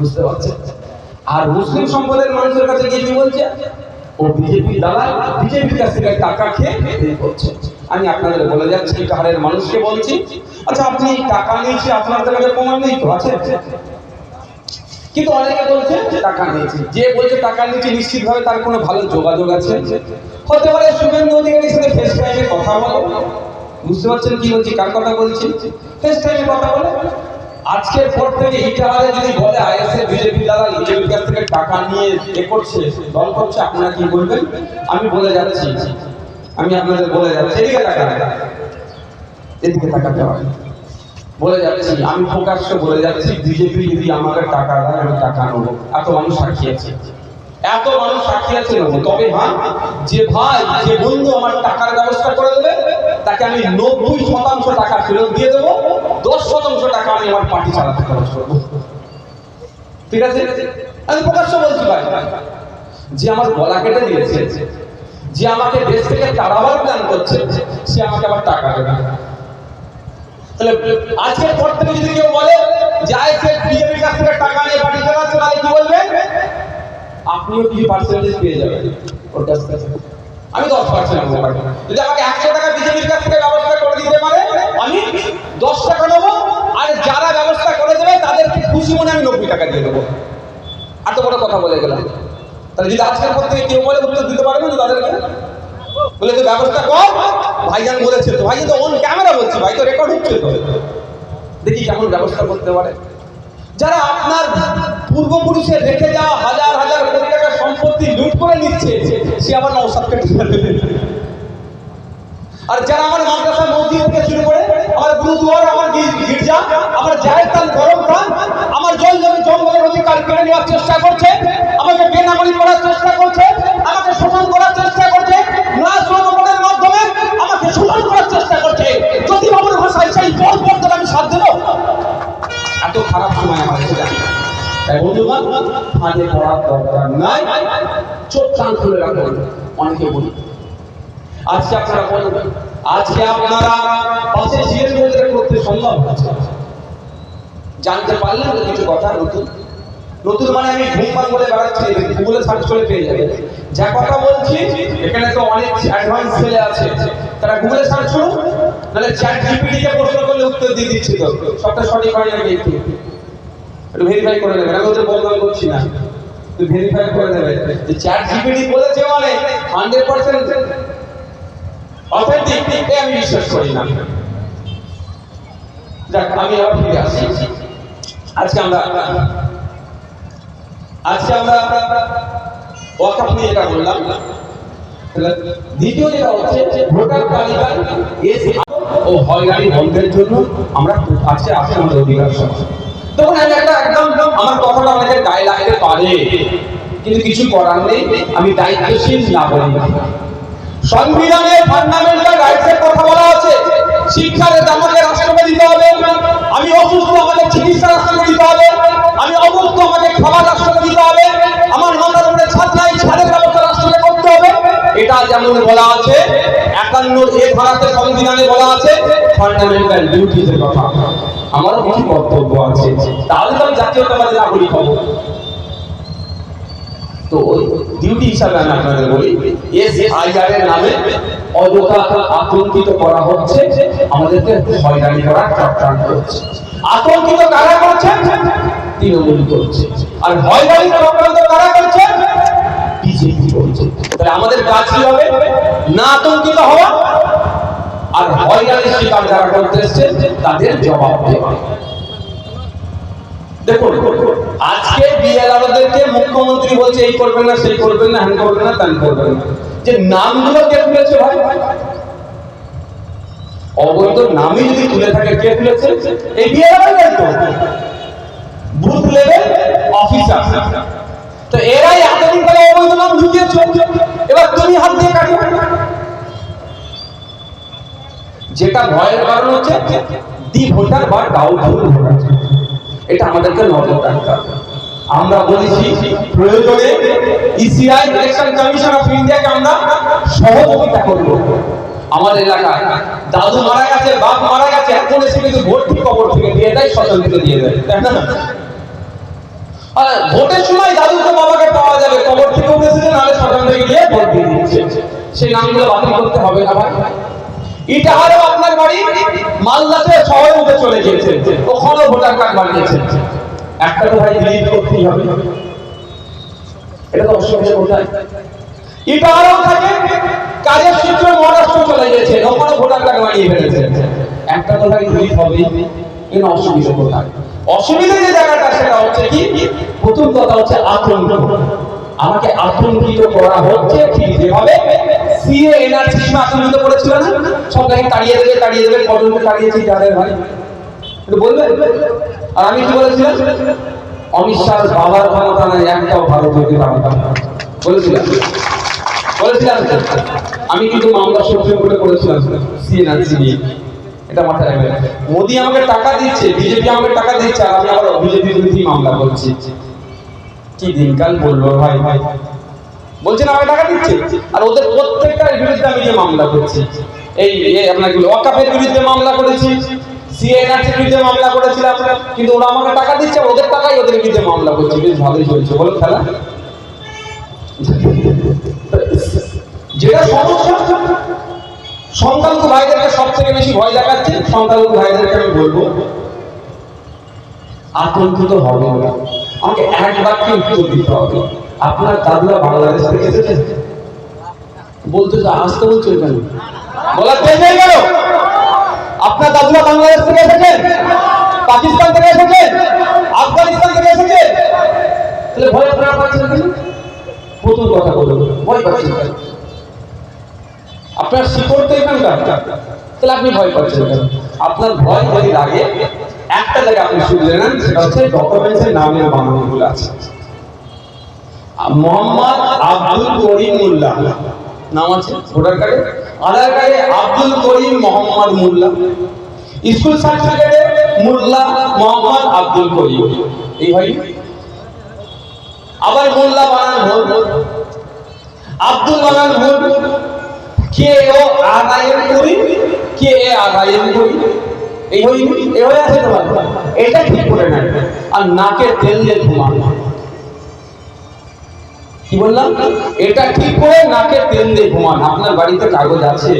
বুঝতে পারছেন? আর মুসলিম সম্প্রদায়ের মানুষের কাছে গিয়ে কি বলছে? ও বিজেপি দালাল বিজেপির কাছ থেকে টাকা খেয়ে করছে। আমি আপনাদের বলে যাচ্ছি কাহারের মানুষকে বলছি আচ্ছা আপনি টাকা নিয়েছি আপনাদের কাছে প্রমাণ নেই তো, আছে? কিন্তু অনেকে বলছে, টাকা নিয়েছি। যে বলছে, টাকা নিয়েছি, নিশ্চিতভাবে তার কোনো ভালো যোগাযোগ আছে। হতে পারে শুভেন্দু অধিকারীর সাথে ফেস টাইমে কথা বলে। বুঝতে পারছেন কি বলছি? কার কথা বলছি? ফেস টাইমে কথা বলে। আজকের পর থেকে ইটাহারে যদি বলে আইএসএ, বিজেপি দ্বারা বিজেপির কাছ থেকে টাকা নিয়ে এ করছে, দল করছে, আপনারা কি বলবেন? আমি বলে যাচ্ছি। আমি আপনাদের বলে যাচ্ছি। এদিকে টাকা এদিকে তাকাতে হবে বলে যাচ্ছি। আমি প্রকাশ্য বলে যাচ্ছি, বিজেপি যদি আমাকে টাকা দেয়, আমি টাকা নেব। এত মানুষ সাক্ষী আছে। এত মানুষ সাক্ষী আছে নেব। তবে হ্যাঁ যে ভাই, যে বন্ধু আমার টাকার ব্যবস্থা করে দেবে, তাকে আমি নব্বই শতাংশ টাকা ফেরত দিয়ে দেবো। দশ টাকা আমি আমার পার্টি চালাতে খরচ করব। ঠিক আছে? আমি প্রকাশ্য বলছি ভাই, যে আমার গলা কেটে দিয়েছে, যে আমাকে দেশ থেকে তাড়াবার প্ল্যান করছে, সে আমাকে আবার টাকা দেবে। তাহলে আজকের পর থেকে যদি কেউ বলে যে বিজেপির কাছ থেকে টাকা নিয়ে পার্টি চালাচ্ছে তাহলে কি বলবেন আপনিও কিছু পার্সেন্টেজ পেয়ে যাবেন? ওর কাছ থেকে। আমি দশ পার্সেন্ট যদি আমাকে একশো টাকা বিজেপির কাছ থেকে ব্যবস্থা করে দিতে পারে, আমি দশ টাকা নেব আর যারা ব্যবস্থা করে দেবে, তাদেরকে খুশি মনে আমি নব্বই টাকা দিয়ে দেবো। এত বড় কথা বলে গেলাম। তাহলে যদি আজকের পর থেকে কেউ বলে উত্তর দিতে পারবে না তাদেরকে? বলে তো ব্যবস্থা কর। ভাইজান বলেছে তো, ভাইজান তো অন ক্যামেরা বলছি, ভাই তো রেকর্ড হচ্ছে তো। দেখি কেমন ব্যবস্থা করতে পারে। যারা আপনার পূর্বপুরুষের রেখে যাওয়া হাজার হাজার কোটি টাকার সম্পত্তি লুট করে নিচ্ছে, সে আবার নৌসাদকে টিকা আর যারা আমার মাদ্রাসা মসজিদ থেকে শুরু করে আমার গুরুদুয়ার, আমার গির্জা, আমার জায়ের তান গরম তান আমার জল জমি জঙ্গলের অধিকার কেড়ে নেওয়ার চেষ্টা করছে, আমাকে বেনাগরিক করার চেষ্টা করছে, আমাকে শোষণ করার চেষ্টা করছে না শ্রমণের মাধ্যমে আমাকে শোষণ করার চেষ্টা করছে। যদি আমার ভাষায় সেই জল পড়তে আমি দেবো? এত খারাপ সময় আমার কাছে জানি তাই বন্ধুগণ, ফাঁদে পড়ার দরকার নাই। চোখ কান খুলে রাখুন, অনেকে বলি আজকে আপনারা বলবেন আজকে আপনারা পাশে জিএস করতে সম্ভব জানতে পারলেন তো কিছু কথা নতুন। নতুন মানে আমি ঘুমপান বলে বেড়াচ্ছি, গুগলে সার্চ করে পেয়ে যাবে। যা কথা বলছি, এখানে তো অনেক অ্যাডভান্স ছেলে আছে। তারা গুগলে সার্চ করুন, নাহলে চ্যাট জিপিটি কে প্রশ্ন করলে উত্তর দিয়ে দিচ্ছি তো। সবটা সঠিক হয় নাকি একটু? ভেরিফাই করে নেবেন। আমি ওদের বদনাম করছি না। ভেরিফাই করে নেবেন। যে চ্যাট জিপিটি বলেছে মানে হান্ড্রেড পার্সেন্ট অথেন্টিক, এ আমি বিশ্বাস করি না। যাক, আমি আবার ফিরে আসি। আজকে আমরা আজকে আমরা ওয়াকাফ নিয়ে এটা বললাম দ্বিতীয় যেটা হচ্ছে ভোটার তালিকার এস ও হয়রানি বন্ধের জন্য আমরা আজকে আসছে আমাদের অধিকার তখন আমি একটা একদম আমার কথাটা অনেকে গায়ে লাগতে পারে, কিন্তু কিছু করার নেই, আমি দায়িত্বশীল নাগরিক। সংবিধানের ফান্ডামেন্টাল রাইটসের কথা বলা আছে। শিক্ষার আমাকে রাষ্ট্রকে দিতে হবে। আমি অসুস্থ, আমাকে চিকিৎসা রাষ্ট্রকে দিতে হবে। আমি অমুক্ত আমাকে খাবার রাষ্ট্রকে দিতে হবে। আমার মাথার উপরে ছাদ নাই ছাদের ব্যবস্থা রাষ্ট্রকে করতে হবে। এটা যেমন বলা আছে, একান্ন এ ধারাতে সংবিধানে বলা আছে ফান্ডামেন্টাল ডিউটিজের কথা। আমারও কিছু কর্তব্য আছে। তাহলে তো আমি জাতীয়তাবাদী নাগরিক হব। তো ওই ডিউটি হিসাবে আমি আপনাদের বলি এস আইআর এর নামে অযথা আতঙ্কিত করা হচ্ছে, আমাদেরকে হয়রানি করার চক্রান্ত হচ্ছে আতঙ্কিত কারা করছে? তৃণমূল করছে। আর হয়রানি চক্রান্ত কারা করছে? বিজেপি করছে। তাহলে আমাদের কাজ কি হবে? না আতঙ্কিত হওয়া আর হয়রানির শিকার যারা করতে এসছে, তাদের জবাব দেওয়া। দেখুন, আজকে বিএলআরদেরকে মুখ্যমন্ত্রী বলছে এই করবেন না, সেই করবেন না, হ্যান করবেন না, ত্যান করবেন না। যে নামগুলো কে তুলেছে ভাই? অবৈধ নামই যদি তুলে থাকে, কে তুলেছে? এই বুথ লেভেল অফিসার তো এরাই এতদিন ধরে অবৈধ নাম এবার তুমি হাত দিয়ে যেটা ভয়ের কারণ হচ্ছে ডি ভোটার বা ভোটার এটা আমাদেরকে নজর রাখতে হবে। আমরা বলেছি, প্রয়োজনে ইসিআই ইলেকশন কমিশন অফ ইন্ডিয়াকে আমরা সহযোগিতা করব। আমাদের এলাকায় দাদু মারা গেছে, বাপ মারা গেছে, এখন এসে কিন্তু ভোট কবর থেকে দিয়ে দেয় স্বতন্ত্র দিয়ে দেয়। তাই না? আর ভোটের সময় দাদুকে বাবাকে পাওয়া যাবে, কবর থেকে উঠেছে নাহলে থেকে গিয়ে ভোট দিয়ে দিচ্ছে। সেই নামগুলো বাতিল করতে হবে না ভাই। ইটাহারও আপনার মালদাতে উঠে চলে গিয়েছে, ওখানেও ভোটার কার্ড বানিয়েছে। একটা তো ভাই ডিলিট করতেই হবে। এটা তো অসুবিধা থাকে, কাজের মহারাষ্ট্র চলে ভোটার কার্ড বানিয়ে ফেলেছে। একটা তো ভাই ডিলিট হবেই এর অসুবিধা অসুবিধা যে জায়গাটা, সেটা হচ্ছে কি? প্রথম কথা হচ্ছে আতঙ্ক। আমাকে আতঙ্কিত করা হচ্ছে ঠিক যেভাবে সিএ এনআরসি সময় আতঙ্কিত করেছিল না? সব গাড়ি তাড়িয়ে দেবে তাড়িয়ে দেবে কজনকে তাড়িয়েছি যাদের ভাই। বলবে আর আমি কি বলেছিলাম? অমিত শাহ বাবার ক্ষমতা নাই, একটাও ভারত হইতে পারবে বলেছিলাম। বলেছিলাম। আমি কিন্তু মামলা সুপ্রিম কোর্টে করেছিলাম সিএনআরসি নিয়ে। এটা মাথায় রাখবেন। মোদি আমাকে টাকা দিচ্ছে, বিজেপি আমাকে টাকা দিচ্ছে, আর আমি আবার বিজেপি বিরোধী মামলা করছি। কি দিনকাল বলল ভাই ভাই? বলছেন আমাকে টাকা দিচ্ছে। আর ওদের প্রত্যেকটার বিরুদ্ধে আমি যে মামলা করছি, এই আপনার ওয়াকাফের বিরুদ্ধে মামলা করেছি, সিএনআরসির বিরুদ্ধে মামলা করেছিলাম, কিন্তু ওরা আমাকে টাকা দিচ্ছে, আর ওদের টাকাই ওদের বিরুদ্ধে মামলা করছি। বেশ ভালোই চলছে, বলো খেলা। যেটা সমস্যা, সংখ্যালঘু ভাইদেরকে সব থেকে বেশি ভয় দেখাচ্ছে, সংখ্যালঘু ভাইদেরকে আমি বলব, আতঙ্কিত হবে না। আমাকে এক বাক্যে উত্তর দিতে হবে। আপনার দাদুরা বাংলাদেশ থেকে এসেছেন বলতে তো আসতে বলছেন কেন বলার নেই গেল। আপনার দাদুরা বাংলাদেশ থেকে এসেছেন পাকিস্তান থেকে এসেছেন আফগানিস্তান থেকে এসেছেন তাহলে ভয় আপনারা পাচ্ছেন কেন? প্রথম কথা বলুন, ভয় পাচ্ছেন কেন? আপনার শিকড় তো এখানকার। তাহলে আপনি ভয় পাচ্ছেন কেন? আপনার ভয় যদি লাগে, একটা জায়গায় আপনি শুনলে নেন সেটা হচ্ছে ডকুমেন্টসের নামের বানানগুলো আছে। মোহাম্মদ আব্দুল করিম মোল্লা। নাম আছে? ভোটার কার্ডে? আধার কার্ডে আব্দুল করিম মোহাম্মদ মোল্লা। স্কুল সার্টিফিকেটে মোল্লা মোহাম্মদ আব্দুল করিম। এই আবার মোল্লা বানান আব্দুল বানান কে ও করি? কে এ আর করি? এই হই হয়ে আছে তোমার। এটা ঠিক করে না আর নাকে তেল দিয়ে ঘুমান। কি বললাম? এটা ঠিক করে নাকে তেল দিয়ে ঘুমান। আপনার বাড়িতে কাগজ আছে?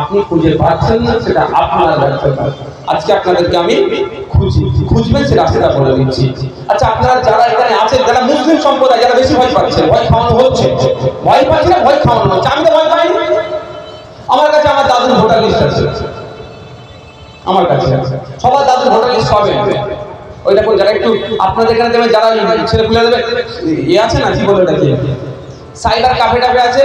আপনি খুঁজে পাচ্ছেন না, সেটা আপনার ব্যর্থতা। আজকে আপনাদেরকে আমি খুঁজি। খুঁজবেন সেটা সেটা বলে দিচ্ছি। আচ্ছা আপনারা যারা এখানে আছেন, যারা মুসলিম সম্প্রদায়, যারা বেশি ভয় পাচ্ছেন ভয় খাওয়ানো হচ্ছে, ভয় পাচ্ছে না, ভয় খাওয়ানো হচ্ছে? আমি তো ভয় পাইনি আমার কাছে আমার দাদুর ভোটার লিস্ট আছে। আমার কাছে সবার দাদুর ভোটার লিস্ট পাবেন ওই দেখুন যারা একটু আপনাদের এখানে দেবেন যারা ছেলে পুলে দেবে ইয়ে আছে না? কি বলে ওটাকে সাইবার কাফে টাফে আছে,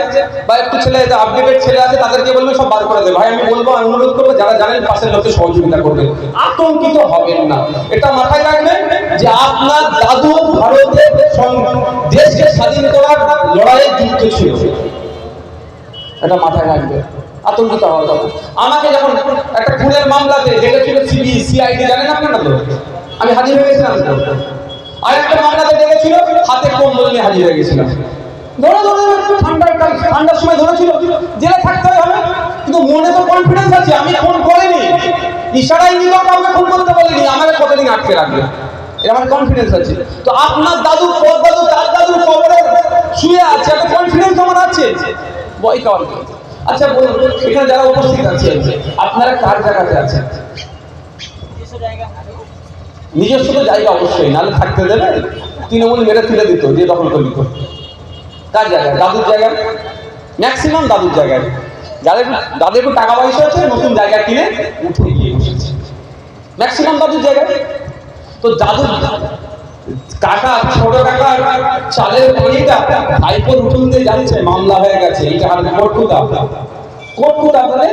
বা একটু ছেলে আপডেটেড ছেলে আছে, তাদেরকে বলবে সব বার করে দেবে। ভাই, আমি বলব, আমি অনুরোধ করব, যারা জানেন পাশের লোককে সহযোগিতা করবেন আতঙ্কিত হবেন না। এটা মাথায় রাখবেন যে আপনার দাদু ভারতের দেশকে স্বাধীন করার লড়াইয়ে যুক্ত ছিল। এটা মাথায় রাখবে আতঙ্কিত হওয়া আমাকে যখন একটা খুনের মামলাতে ডেকেছিল সিবি, সিআইডি, জানেন আপনারা তো? আমি হাজির হয়ে গেছিলাম। আর একটা মামলাতে ডেকেছিল হাতে কম্বল নিয়ে হাজির হয়ে গেছিলাম। ধরে ধরে ঠান্ডার ঠান্ডার সময় ধরেছিল, জেলে থাকতে হবে। কিন্তু মনে তো কনফিডেন্স আছে, আমি ফোন করিনি। ইশারাই নিল, কাউকে ফোন করতে বলিনি, আমাকে কতদিন আটকে রাখবে? আমার কনফিডেন্স আছে। তো আপনার দাদু, পর দাদু, তার দাদু কবরে শুয়ে আছে একটা কনফিডেন্স আমার আছে? বই কাওয়ার আচ্ছা বলুন, এখানে যারা উপস্থিত আছে আপনারা কার জায়গাতে আছেন? নিজস্ব তো জায়গা অবশ্যই, নাহলে থাকতে দেবে? তৃণমূল মেরে তুলে দিত, দিয়ে দখল করে দিত কার জায়গায়? দাদুর জায়গায়? ম্যাক্সিমাম দাদুর জায়গায়। যাদের যাদের একটু টাকা পয়সা আছে, নতুন জায়গা কিনে উঠে গিয়ে বসেছে। ম্যাক্সিমাম দাদুর জায়গায়। তো দাদুর কাকা, ছোট কাকা, চালের ভাইপোর উঠুন দিয়ে যাচ্ছে মামলা হয়ে গেছে। এটা আর কোটকুদা কোটকুদা বলে?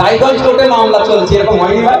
রায়গঞ্জ কোর্টে মামলা চলছে, এরকম হয়নি ভাই?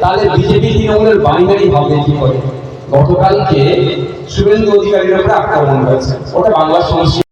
তাহলে বিজেপি তৃণমূলের বাইনারি হবে কি করে? গতকালকে শুভেন্দু অধিকারীর উপরে আক্রমণ হয়েছে ওটা বাংলার সমস্যা